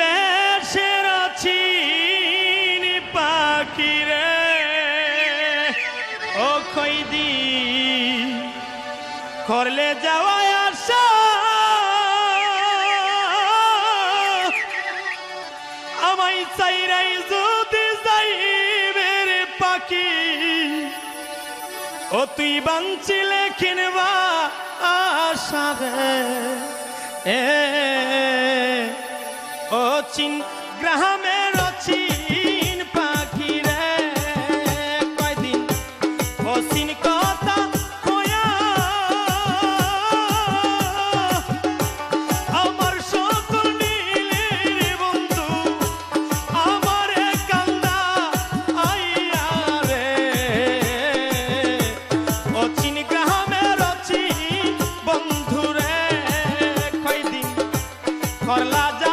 দেশের চিন পাখিরে ও খৈদি, করলে যাওয়া আসা। আমায় চাইরাই যদি যাইবে রে পাখি, ও তুই বাঞ্চিলে কিনবা আশা রে। ও চিন গ্রামের চিন পাখি রে। কয়দিন অসিন কথা কয়া আমার সকল নীলে রে বন্ধু আমার কান্দা আইয়া রে। অচিন গ্রামের অচিন বন্ধু রে, কয়দিন করলা যাওয়া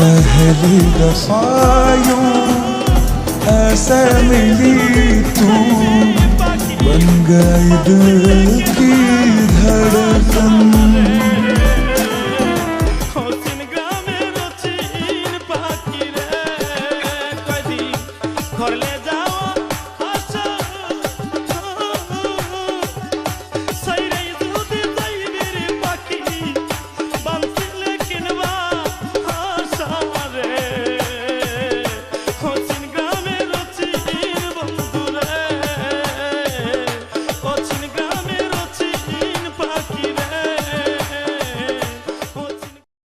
أهلي لصايو أسامي ليتو بنجاي دكي